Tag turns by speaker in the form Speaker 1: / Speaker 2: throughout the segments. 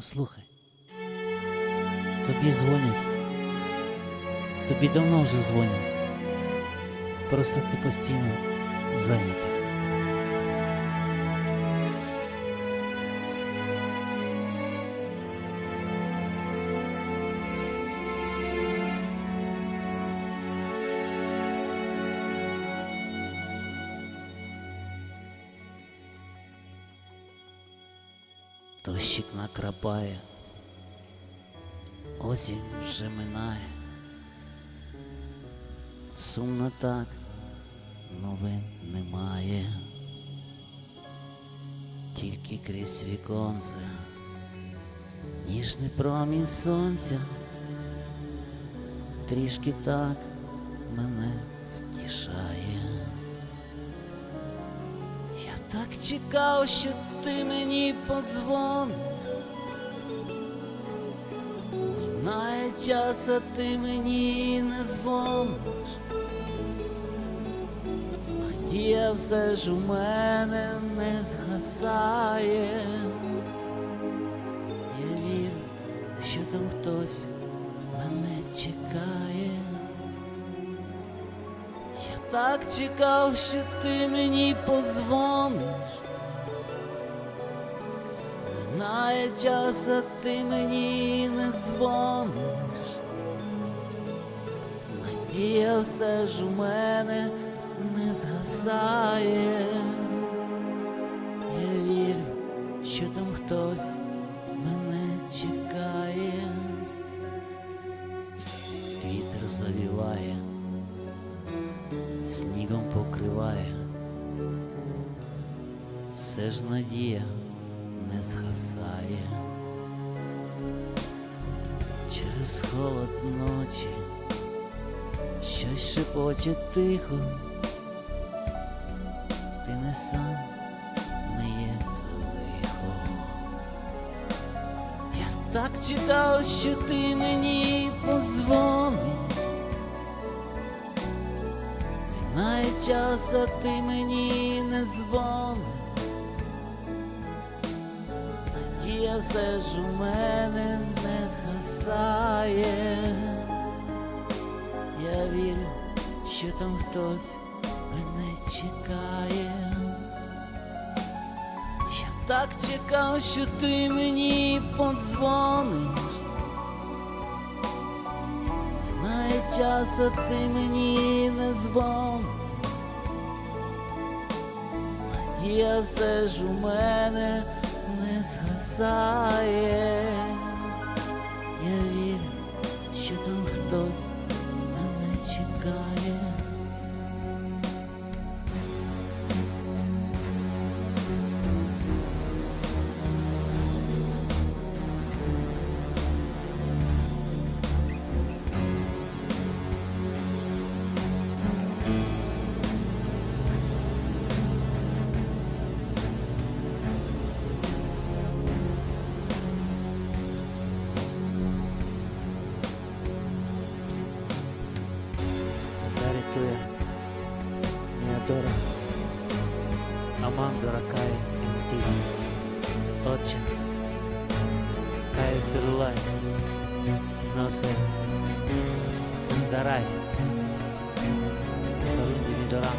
Speaker 1: Послухай. Тобі дзвонять. Тобі давно вже дзвонять. Просто ти постійно зайнятий. Дощик накрапає, осінь вже минає. Сумно так, новин немає. Тільки крізь віконце, ніжний промінь сонця, трішки так мене втішає. Так чекав, що ти мені подзвониш. Минає час, а ти мені не дзвониш. Надія все ж у мене не згасає. Я вірю, що там хтось мене чекає. Так чекав, що ти мені подзвониш. Минає час, а ти мені не дзвониш. Надія все ж у мене не згасає. Я вірю, що там хтось мене чекає. Вітер завіває, снігом покриває. Все ж надія не згасає. Через холод ночі щось шепоче тихо. Ти не сам не є це лихо. Я так чекав, що ти мені позвониш. Минає час, а ти мені не дзвониш. Надія все ж у мене не згасає. Я вірю, що там хтось мене чекає. Я так чекав, що ти мені подзвониш. Час, а ти мені не Надія все ж у мене не згасає. Я вірю, що там хтось мене чекає. Отче Кай Сирулай Носе Сандарай Сарунди Мидора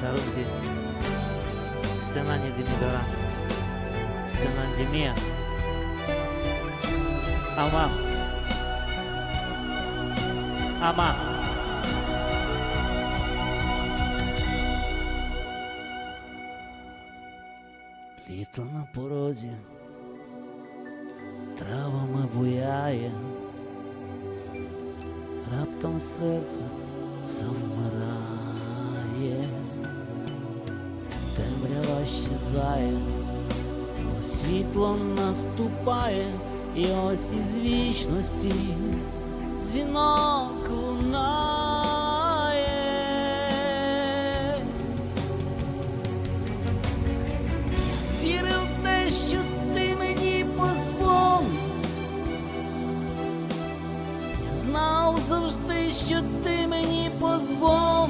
Speaker 1: Сарунди Сенани Димидора Сенандимия Аман Аман Літо на порозі травами буяє, раптом серце завмирає, темрява щезає, бо світло наступає, і ось із вічності знав завжди, що ти мені позвон.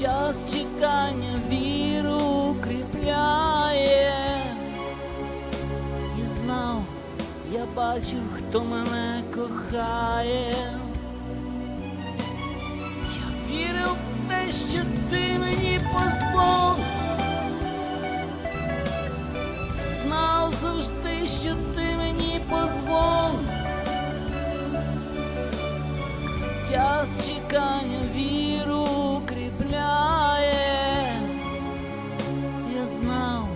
Speaker 1: Час чекання віру укріпляє, і знав, я бачу, хто мене кохає. Я вірив в те, що ти мені позвон. Час чекання віру укріпляє. Я знав,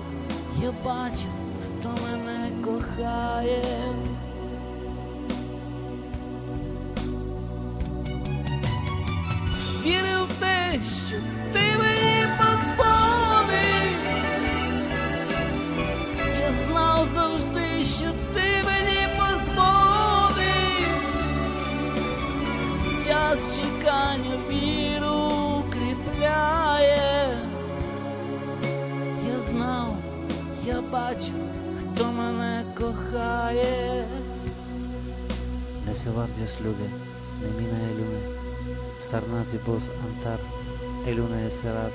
Speaker 1: я бачив, хто мене кохає. Вірив в те, що ти Час чекання віру укріпляє. Я знав, я бачу, хто мене кохає.
Speaker 2: Desevar Dios lude, nemina elume, sarnati bos antar, elune eserat,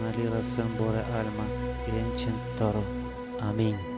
Speaker 2: nalira sembore alma, encen toro. Amin.